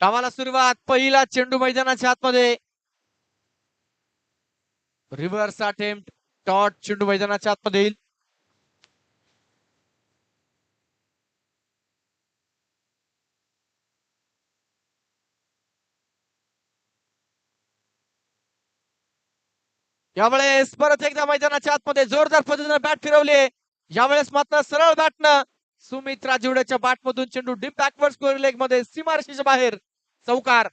डावाला सुरुवात. पहिला चेंडू मैदानाच्या आतमध्ये. रिव्हर्स अटेम्प्ट डॉट चेंडू मैदानाच्या आतमध्ये येईल. यावेळेस परत एकदा मैदानाच्या आतमध्ये जोरदार पद्धतीने बॅट फिरवली. यावेळेस मात्र सरळ बॅटनं सुमित राजवड्याच्या बॅटमधून चेंडू डीप बॅकवर्ड स्कोर लेगमध्ये सीमारशीच्या बाहेर चौकार.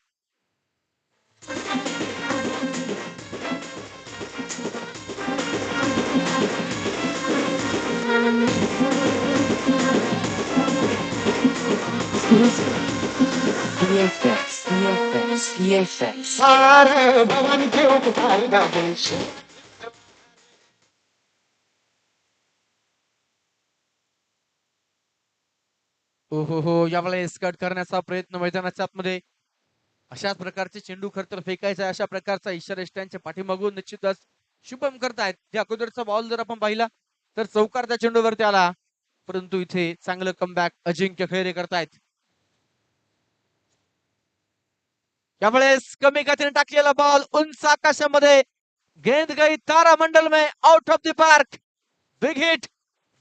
सारे भवन के उपकार हो हो हो यावेळेस कट करण्याचा प्रयत्न मैदानाच्या आतमध्ये अशाच प्रकारचे चेंडू खर तर फेकायचा आहे. अशा प्रकारचा इशारा इष्टांच्या पाठीमागून निश्चितच शुभम करतायत. जे अगोदरचा बॉल जर आपण पाहिला तर चौकार त्या चेंडूवरती आला. परंतु इथे चांगलं कमबॅक अजिंक्य खैरे करतायत. यावेळेस कमी गतीने टाकलेला बॉल उंच आकाशामध्ये. गेंद गई तारा मंडल में out of the park big hit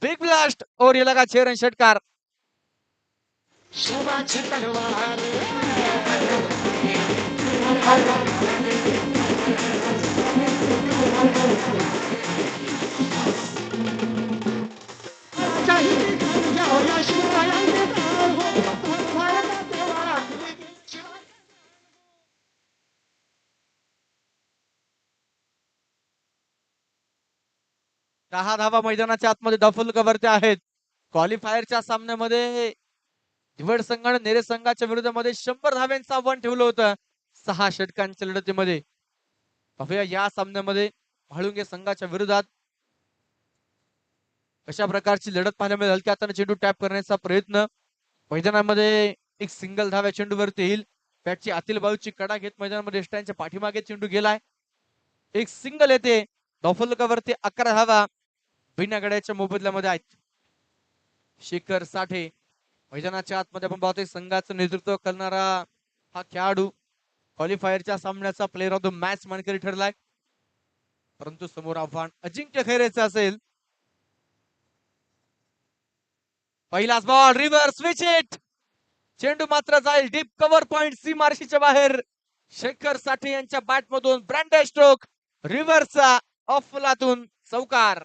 big blast और ये लगा छह रन षटकार दहा धावा मैदानाच्या आतमध्ये दफुलकावरती आहेत. क्वालिफायरच्या सामन्यामध्ये निवड संघाने नेरे संघाच्या विरोधामध्ये शंभर धाव्यांचं आव्हान ठेवलं होतं. सहा षटकांच्या लढतीमध्ये. पाहूया या सामन्यामध्ये म्हाळुंगे संघाच्या विरोधात कशा प्रकारची लढत पाहायला मिळेल हलक्या हाताने चेंडू टॅप करण्याचा प्रयत्न. मैदानामध्ये एक सिंगल धाव्या चेंडूवरती येईल. बॅटची आतील बाजूची कडा घेत मैदानामध्ये यष्टांच्या पाठीमागे चेंडू गेलाय. एक सिंगल येते. डॉफलकावरती अकरा धावा बिना गड्याच्या मोबदल्यामध्ये आहेत. शेखर साठे मैदानाच्या आतमध्ये आपण पाहतोय संघाचं नेतृत्व करणारा हा खेळाडू क्वालिफायरच्या सामन्याचा प्लेअर ऑफ द मॅच मानकरी ठरलाय. परंतु समोर आव्हान अजिंक्य खैरेचं असेल. पहिलाच बॉल रिव्हर स्विच इट चेंडू मात्र जाईल. डीप कव्हर पॉइंट सी मार्शीच्या बाहेर. शेखर साठे यांच्या बॅटमधून ब्रँड स्ट्रोक रिव्हर्सचा ऑफलातून चौकार.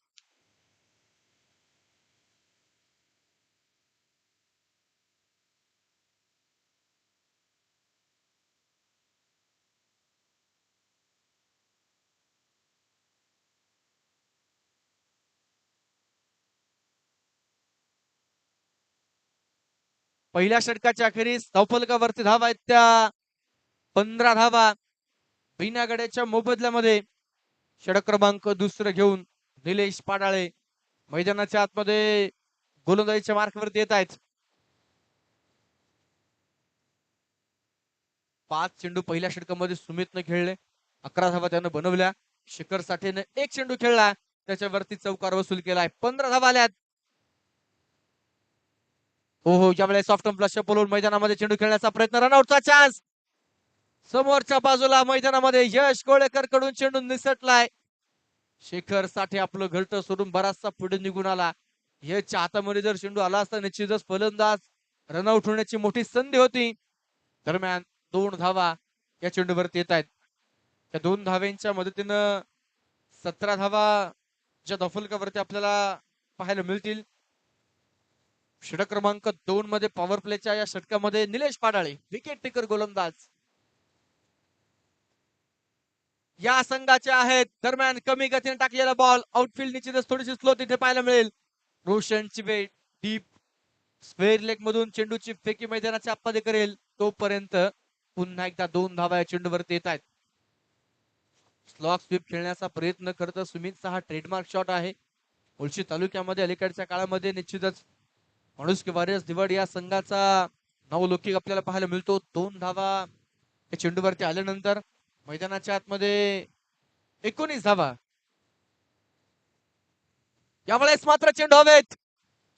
पहिल्या षटकाच्या अखेरीस धावफलकावरती धावा आहेत त्या पंधरा धावा. बिना गड्याच्या मोबदल्यामध्ये षटक क्रमांक दुसरं घेऊन निलेश पाडाळे मैदानाच्या आतमध्ये गोलंदाजीच्या मार्कवरती येत आहेत. पाच चेंडू पहिल्या षटकामध्ये सुमितनं खेळले. अकरा धावा त्यानं बनवल्या. शिखर साठेनं एक चेंडू खेळला. त्याच्यावरती चौकार वसूल केलाय. पंधरा धावा आल्यात. हो हो ज्यावेळेस सॉफ्ट प्लस बोलून मैदानामध्ये चेंडू खेळण्याचा प्रयत्न रनआउटचा चान्स समोरच्या बाजूला मैदानामध्ये यश गोळेकरकडून चेंडू निसटलाय. शेखर साठे आपलं घरट सोडून बराचसा पुढे निघून आला. यशच्या हातामध्ये जर चेंडू आला असता निश्चितच फलंदाज रनआउट होण्याची मोठी संधी होती. दरम्यान दोन धावा या चेंडूवरती येत आहेत. त्या दोन धाव्यांच्या मदतीनं सतरा धावा ज्या दफलकावरती आपल्याला पाहायला मिळतील. षटक क्रमांक दोन मध्ये पॉवर प्लेच्या या षटकामध्ये निलेश पाडाळे विकेट टेकर गोलंदाज. या संघाचे आहेत दरम्यान कमी गतीने टाकलेला बॉल आउटफील्ड निश्चितच थोडीशी स्लो तिथे पाहायला मिळेल. Roshan Chibe deep square leg मधून चेंडूची फेकी मैदानाच्या आतमध्ये करेल. तोपर्यंत पुन्हा एकदा दोन धावा या चेंडूवरती येत आहेत. स्लॉक स्वीप खेळण्याचा प्रयत्न करत सुमितचा हा ट्रेडमार्क शॉट आहे. मुळशी तालुक्यामध्ये अलीकडच्या काळामध्ये निश्चितच माणूस वॉरियर्स निवड या संघाचा नवलौकिक आपल्याला पाहायला मिळतो. दोन धावा या चेंडूवरती आल्यानंतर मैदानाच्या आतमध्ये एकोणीस धावा. यावेळेस मात्र चेंडू हवेत.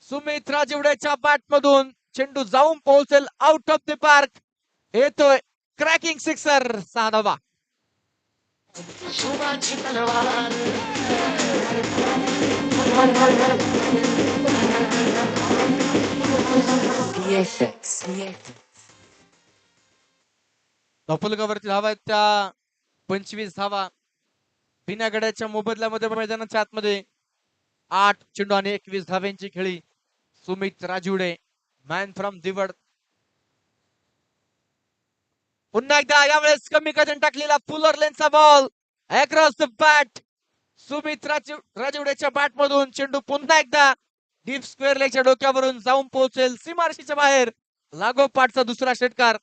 सुमित राजवड्याच्या बॅट मधून चेंडू जाऊन पोहोचेल आउट ऑफ द पार्क येतोय क्रॅकिंग सिक्सर सहा धावा. धावफलकावरती धावा आहेत त्या पंचवीस धावा. बिना गड्याच्या मोबदल्यामध्ये मैदानाच्या आतमध्ये आठ चेंडू आणि एकवीस धाव्यांची खेळी. सुमित राजुडे मॅन फ्रॉम दिवड पुन्हा एकदा यावेळेस कमी कजन टाकलेला puller लेनचा ball across the bat Sumit Raju राजवड्याच्या bat मधून चेंडू पुन्हा एकदा डीप स्क्वेअर लेगच्या डोक्यावरून जाऊन पोहोचेल सीमारशीच्या बाहेर. लागोपाठचा दुसरा षटकार.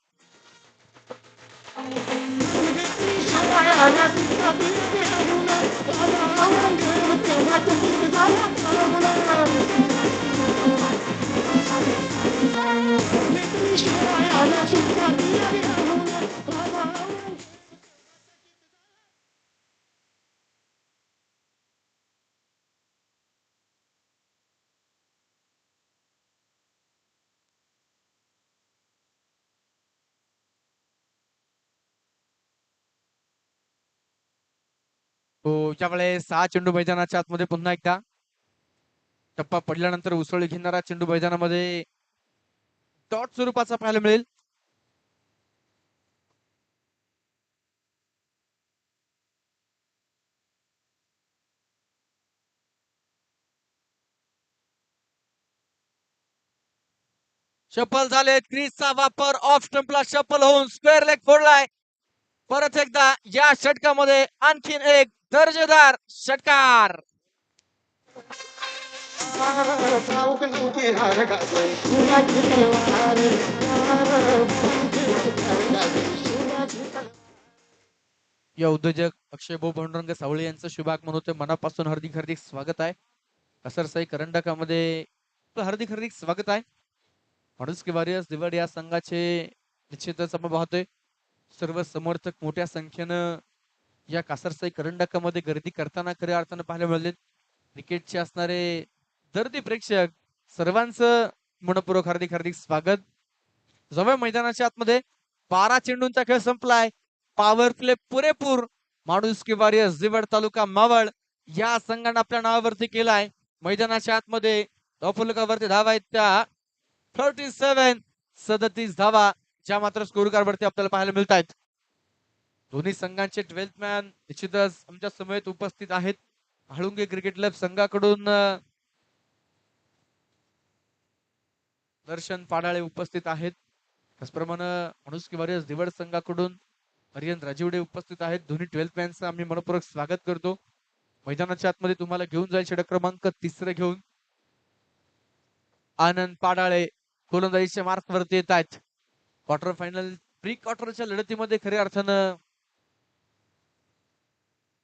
तो वेळेस सहा चेंडू मैदानाच्या आतमध्ये पुन्हा एकदा. टप्पा पडल्यानंतर उसळी घेणारा चेंडू मैदानामध्ये डॉट स्वरूपाचा पाहायला मिळेल. शफल झालेत क्रीजचा वापर ऑफ स्टंपला शफल होऊन स्क्वेअर लेग फोडलाय. परत एकदा या षटकामध्ये आणखीन एक दर्जेदार षटकार. या उद्योजक अक्षय भाऊ पांडुरंग सावळे यांचं शुभागमन म्हणून मनापासून हार्दिक हार्दिक स्वागत आहे. कसरसाई करंडकामध्ये हार्दिक हार्दिक स्वागत आहे. माणूस वारियर्स दिवाळी या संघाचे निश्चितच आपण पाहतोय सर्व समर्थक मोठ्या संख्येनं या कासरसाई करंडकामध्ये गर्दी करताना खऱ्या अर्थानं पाहायला मिळाले क्रिकेटचे असणारे दर्दी प्रेक्षक सर्वांचं मनपूर्वक हार्दिक हार्दिक स्वागत. जवळ मैदानाच्या आतमध्ये बारा चेंडूंचा खेळ संपलाय. पॉवर प्ले पुरेपूर. माणूस वारियर्स जिवड तालुका मावळ. या संघाने आपल्या नावावरती केलाय. मैदानाच्या आतमध्ये फलकावरती धावा आहेत त्या थर्टी सेव्हन सदतीस धावा. ज्या मात्र स्कोर वरती आपल्याला पाहायला मिळत आहेत दोन्ही संघांचे ट्वेल्थ मॅन निश्चितच आमच्या समेत उपस्थित आहेत. हळुंगे क्रिकेट क्लब संघाकडून दर्शन पाडाळे उपस्थित आहेत. त्याचप्रमाणे माणूस वॉरियर्स दिवड संघाकडून हरियन राजीवडे उपस्थित आहेत. दोन्ही ट्वेल्थ मॅनचं आम्ही मनपूर्वक स्वागत करतो. मैदानाच्या आतमध्ये तुम्हाला घेऊन जाईल षटक क्रमांक तिसरं घेऊन. आनंद पाडाळे गोलंदाजीच्या मार्क वरती येत आहेत. क्वार्टर फायनल प्री क्वार्टरच्या लढतीमध्ये खऱ्या अर्थानं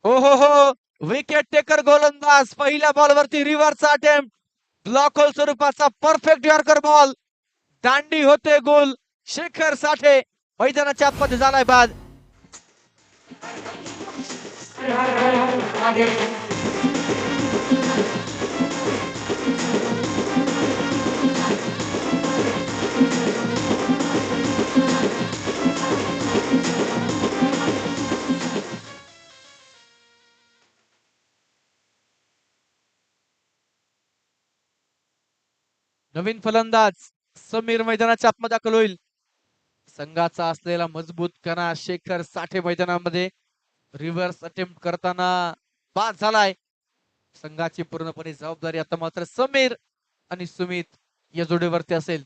हो हो हो. विकेट टेकर गोलंदाज. पहिल्या बॉलवरती रिव्हर्सचा अटेम्प्ट ब्लॉक होल स्वरूपाचा परफेक्ट यॉर्कर बॉल दांडी होते गोल. शेखर साठे मैदानाच्या आतमध्ये झालाय बाद. नवीन फलंदाज समीर मैदानाच्या आत्मदाखल दाखल होईल. संघाचा असलेला मजबूत कणा शेखर साठे मैदानामध्ये रिव्हर्स अटेम्प्ट करताना बाद झालाय. संघाची पूर्णपणे जबाबदारी आता मात्र समीर आणि सुमित या जोडीवरती असेल.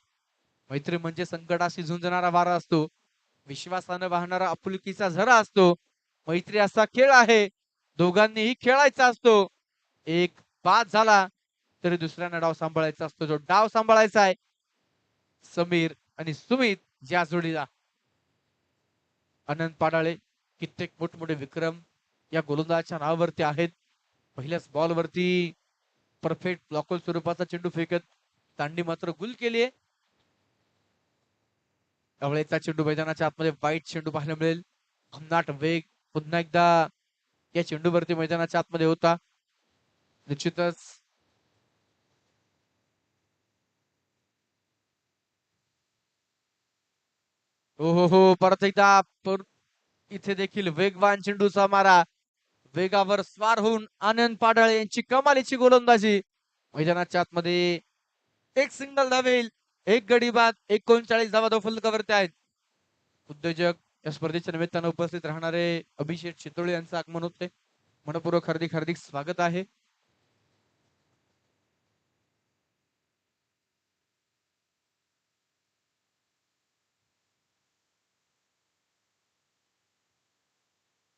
मैत्री म्हणजे संकटाशी झुंजणारा वारा असतो. विश्वासानं वाहणारा आपुलकीचा झरा असतो. मैत्री असा खेळ आहे. दोघांनीही खेळायचा असतो. एक बाद झाला. तरी दुसऱ्यांना डाव सांभाळायचा असतो. जो डाव सांभाळायचा आहे समीर आणि सुमित या जोडीला. अनंत पाडाळे कित्येक मोठमोठे विक्रम या गोलंदाजाच्या नावावरती आहेत. पहिल्याच बॉल वरती परफेक्ट ब्लॉकल स्वरूपाचा चेंडू फेकत दांडी मात्र गुल केली आहे. त्यावेळेचा चेंडू मैदानाच्या आतमध्ये वाईट चेंडू पाहायला मिळेल. भन्नाट वेग पुन्हा एकदा या चेंडूवरती मैदानाच्या आतमध्ये होता. निश्चितच हो हो हो परत एकदा इथे देखील वेगवान चेंडूचा मारा. वेगावर स्वार होऊन आनंद पाडळ यांची कमालीची गोलंदाजी. मैदानाच्या आतमध्ये एक सिंगल धावेल एक गडी बाद एकोणचाळीस धावा फलकावरती आहेत. उद्योजक या स्पर्धेच्या निमित्तानं उपस्थित राहणारे अभिषेक चितोळे यांचं आगमन होते मनपूर्वक हार्दिक हार्दिक स्वागत आहे.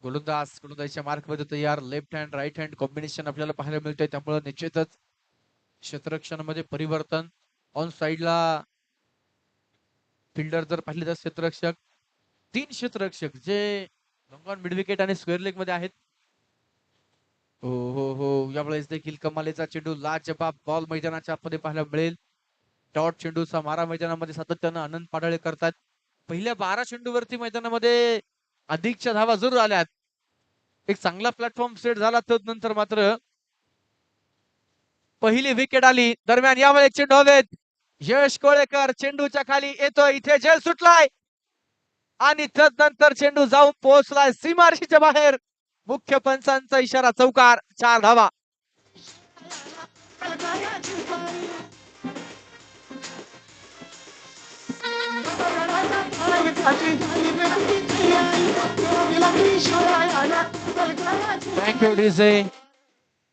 गोलंदाज गोलंदाजच्या मार्कमध्ये तयार. Left hand right hand combination आपल्याला पाहायला मिळतंय. त्यामुळे निश्चितच क्षेत्ररक्षणामध्ये परिवर्तन. ऑन साईडला फिल्डर जर पाहिले तर क्षेत्ररक्षक. तीन क्षेत्ररक्षक जे लॉंगॉन मिडविकेट आणि स्क्वेअर लेगमध्ये आहेत. हो हो हो. यावेळेस देखील कमालेचा चेंडू लाजबाब बॉल मैदानाच्या आतमध्ये पाहायला मिळेल. डॉट चेंडूचा मारा मैदानामध्ये सातत्यानं आनंद पाडळे करतात. पहिल्या बारा चेंडूवरती मैदानामध्ये अधिकच्या धावा जरूर आल्यात. एक चांगला प्लॅटफॉर्म सेट झाला नंतर मात्र पहिली विकेट आली. दरम्यान यावेळेस चेंडू हवेत यश कोळेकर चेंडूच्या खाली येतो इथे जेल सुटलाय. आणि तदनंतर चेंडू जाऊन पोहोचलाय सीमारशीच्या बाहेर. मुख्य पंचांचा इशारा चौकार चार धावा.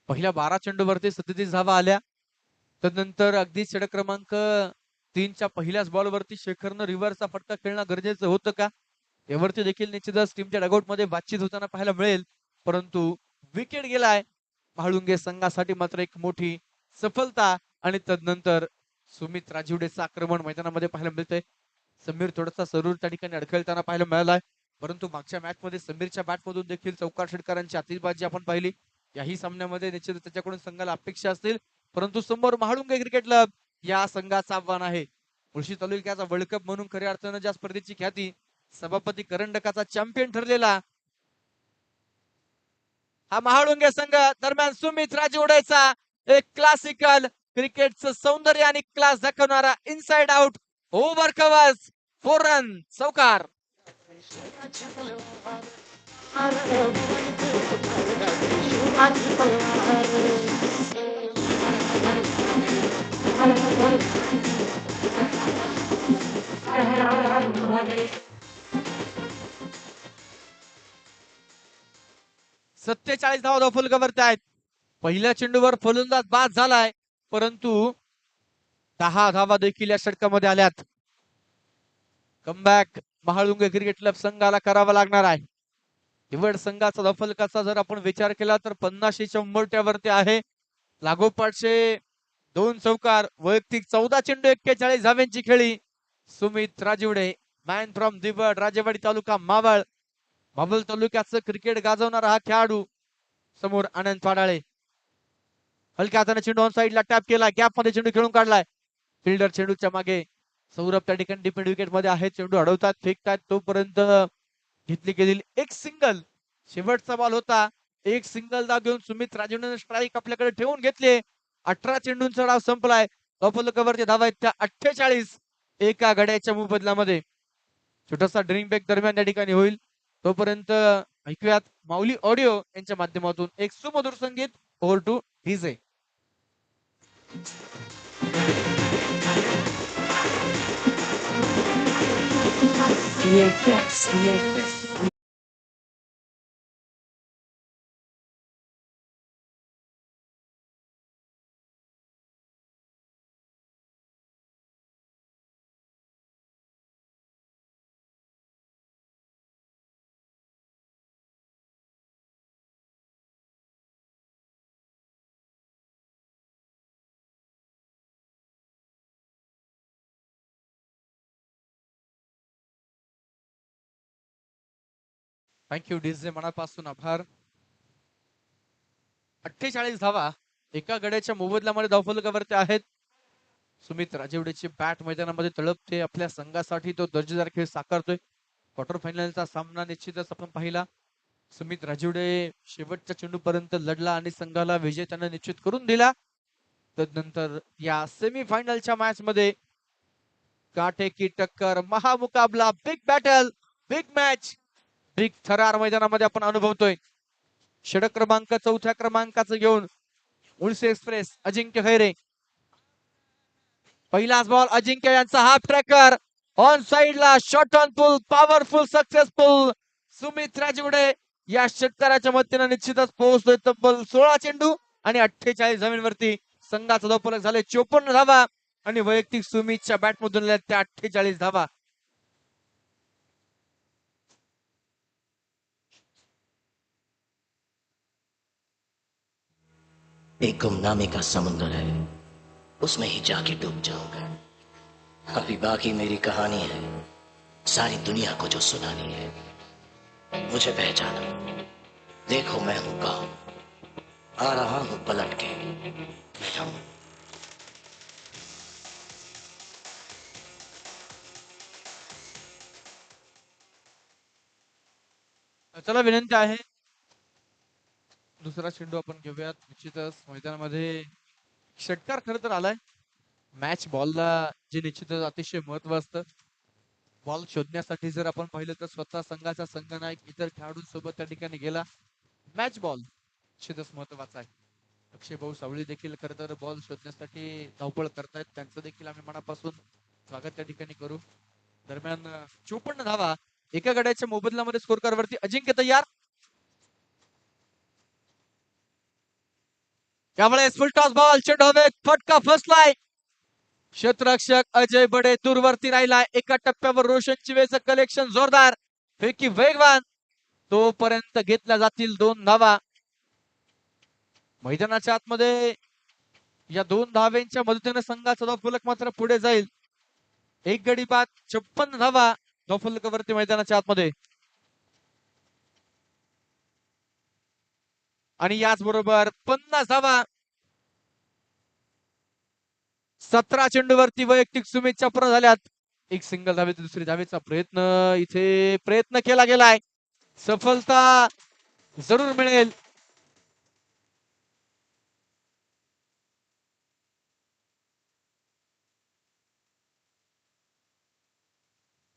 पहिल्या बारा चेंडूवरती सदतीस धावा आल्या. तदनंतर अगदी षटक क्रमांक तीनच्या पहिल्याच बॉलवरती शेखरनं रिव्हर्सचा फटका खेळणं गरजेचं होतं का? यावरती देखील निश्चितच टीमच्या डगआउटमध्ये बातचीत होताना पाहायला मिळेल. परंतु विकेट गेलाय. म्हाळुंगे संघासाठी मात्र एक मोठी सफलता आणि तदनंतर सुमित राजिवडेचं आक्रमण मैदानामध्ये पाहायला मिळतंय. समीर थोडासा सरूर त्या ठिकाणी अडखळताना पाहायला मिळालाय. परंतु मागच्या मॅच मध्ये समीरच्या बॅट मधून देखील चौकार षटकारांची आतिषबाजी आपण पाहिली. याही सामन्यामध्ये निश्चित त्याच्याकडून संघाला अपेक्षा असतील. परंतु समोर महाळुंगे क्रिकेट क्लब या संघाचं आव्हान आहे. मुळशी तालुक्याचा वर्ल्ड कप म्हणून खऱ्या अर्थानं ज्या स्पर्धेची ख्याती सभापती करंडकाचा चॅम्पियन ठरलेला हा महाळुंगे संघ दरम्यान सुमित राजीवडेचा एक क्लासिकल क्रिकेटचं सौंदर्य आणि क्लास दाखवणारा इनसाइड आउट हो कवर्स फोर रन चौकार सत्तेचाळीस धावा फुलकावरती आहेत. पहिल्या चेंडूवर फलंदाज बाद झालाय परंतु दहा धावा देखील या षटकामध्ये आल्यात. कमबॅक महाळुंगे क्रिकेट क्लब संघाला करावा लागणार आहे. निवड संघाचा दफलकाचा जर आपण विचार केला तर पन्नाशीच्या उंबरट्यावरती आहे. लागोपाठचे दोन चौकार वैयक्तिक चौदा चेंडू एक्केचाळीस धाव्यांची खेळी. सुमित राजीवडे मॅन फ्रॉम दिबड राजेवाडी तालुका मावळ. बाबल तालुक्याचं क्रिकेट गाजवणारा हा खेळाडू समोर आनंद पाडाळे. हलक्या हाताने चेंडू ऑन साईडला टॅप केला गॅपमध्ये चेंडू खेळून काढलाय. फिल्डर चेंडूच्या मागे सौरभ त्या ठिकाणी डिपेंड विकेटमध्ये आहे चेंडू अडवतात फेकतात. तोपर्यंत घेतली गेलेली एक सिंगल शेवटचा बॉल होता. एक सिंगल दाव घेऊन सुमित राजीवने स्ट्राईक आपल्याकडे ठेवून घेतले. अठरा चेंडूंचा डाव संपलाय. कपल कवरचे धावा आहेत त्या अठ्ठेचाळीस. एका गड्याच्या मोबदल्यामध्ये छोटासा ड्रिंक बॅक दरम्यान या ठिकाणी होईल. तोपर्यंत ऐकूयात माऊली ऑडिओ यांच्या माध्यमातून एक सुमधुर संगीत. Over to DJ Ciencia, ciencia. Thank you DJ मनापासून आभार. अठ्ठेचाळीस धावा एका गड्याच्या मोबदल्यामध्ये धावफलकावरती आहेत. सुमित राजेवडेची बॅट मैदानामध्ये तळपते आपल्या संघासाठी तो दर्जेदार खेळ साकारतोय. क्वार्टर फायनलचा सामना निश्चितच आपण पाहिला. सुमित राजेवडे शेवटच्या चेंडूपर्यंत लढला आणि संघाला विजय त्यानं निश्चित करून दिला. तदनंतर या सेमी फायनलच्या मॅच मध्ये काटे की टक्कर महामुकाबला big battle big match big थरार मैदानामध्ये आपण अनुभवतोय. षडक क्रमांक चौथ्या क्रमांकाचं घेऊन उलसे एक्सप्रेस अजिंक्य खैरे. पहिलाच बॉल अजिंक्य यांचा हाफ ट्रॅकर ऑन साइडला short on pull powerful successful Sumit Rajgude या षटकाराच्या मदतीने निश्चितच पोहोचतोय तब्बल सोळा चेंडू आणि अठ्ठेचाळीस जमीनवरती संघाचा धावफलक झाले चोपन्न धावा आणि वैयक्तिक सुमितच्या बॅट मधून त्या अठ्ठेचाळीस धावा. एक गुमनामे का समुंदर है। उसमें ही जाके डूब जाऊँगा। अभी बाकी मेरी कहानी है। सारी दुनिया को जो सुनानी है। मुझे पहचानो। देखो मैं हूँ कौन आ रहा हूँ पलट के। मैं हूँ। चला विनंती आहे दुसरा चेंडू आपण घेऊयात. निश्चितच मैदानामध्ये षटकार खर तर आलाय. मॅच बॉलला जे निश्चितच अतिशय महत्त्व असतं. बॉल शोधण्यासाठी जर आपण पाहिलं तर स्वतः संघाचा संघनायक इतर खेळाडूंसोबत त्या ठिकाणी गेला. मॅच बॉल निश्चितच महत्त्वाचा आहे. अक्षय भाऊ सावळी देखील खरं तर बॉल शोधण्यासाठी धावपळ करतायत. त्यांचं देखील आम्ही मनापासून स्वागत त्या ठिकाणी करू. दरम्यान चोपन्न धावा एका गड्याच्या मोबदल्यामध्ये स्कोर वरती अजिंक्य तयार. त्यामुळे फुल टॉस बॉल चेंडू हवेत फटका फसलाय क्षेत्ररक्षक अजय बडे दूरवरती राहिला एका टप्प्यावर रोशन चिवेचं कलेक्शन जोरदार. फेकी वेगवान. तोपर्यंत घेतल्या जातील दोन धावा. मैदानाच्या आतमध्ये या दोन धाव्यांच्या मदतीने संघाचा धावफलक मात्र पुढे जाईल. एक गडी बाद छप्पन धावा धावफलकावरती मैदानाच्या आतमध्ये. आणि याचबरोबर पन्नासावा सतरा चेंडूवरती वैयक्तिक सुमितच्या पूर्ण झाल्यात. एक सिंगल धावे दुसरी धावेचा प्रयत्न. इथे प्रयत्न केला गेलाय. सफलता जरूर मिळेल.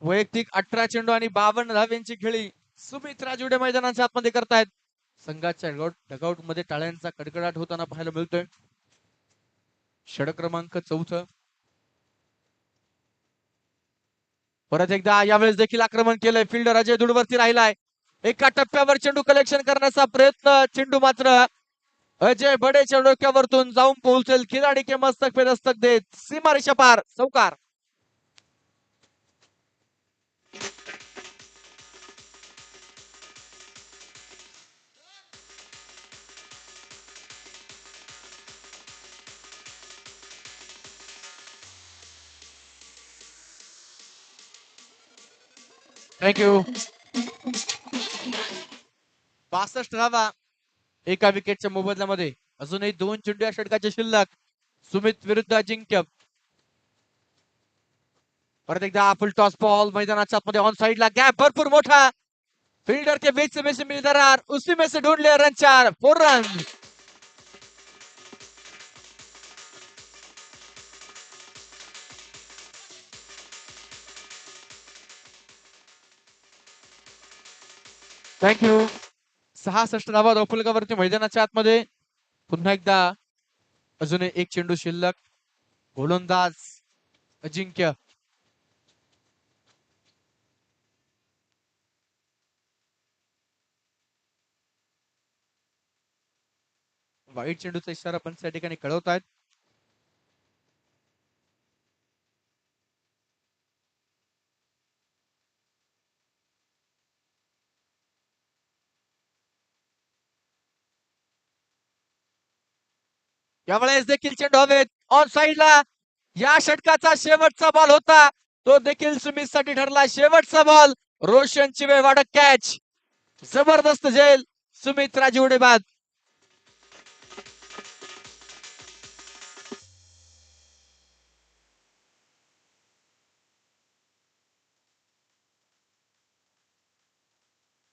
वैयक्तिक अठरा चेंडू आणि बावन्न धाव्यांची खेळी सुमित राजुडे मैदानाच्या आतमध्ये करतायत. संघाच्या डगआउटमध्ये टाळ्यांचा कडकडाट होताना पाहायला मिळतोय. षड क्रमांक चौथ. परत एकदा यावेळेस देखील आक्रमण केलंय. फिल्डर अजय दुडवरती राहिलाय. एका टप्प्यावर चेंडू कलेक्शन करण्याचा प्रयत्न. चेंडू मात्र अजय बडेच्या डोक्यावरतून जाऊन पोहोचेल. खिलाडी के मस्तक पे दस्तक देत. सीमारेषा पार. चौकार. थँक्यू बासष्ट धावा. एका विकेटच्या मोबदल्यामध्ये अजूनही दोन चेंडू या षटकाचे शिल्लक. सुमित विरुद्ध अजिंक्य परत एकदा फुल टॉस बॉल मैदानाच्या आतमध्ये ऑन साइडला गॅप भरपूर मोठा. फिल्डर के बीच से में से मिल दरार उसी में से ढूंढ लिया रन चार. फोर रन थँक्यू सहासष्ट धावा धावफलकावरती मैदानाच्या आतमध्ये. पुन्हा एकदा अजून एक चेंडू शिल्लक. गोलंदाज अजिंक्य. वाईट चेंडूचा इशारा पण त्या ठिकाणी कळवत आहेत यावेळेस देखील चेंडू हवेत ऑन साईडला या षटकाचा शेवटचा बॉल होता. तो देखील सुमित साठी ठरला. शेवटचा बॉल रोशन चिवे वाडक कॅच जबरदस्त झेल सुमित राजीवडे बाद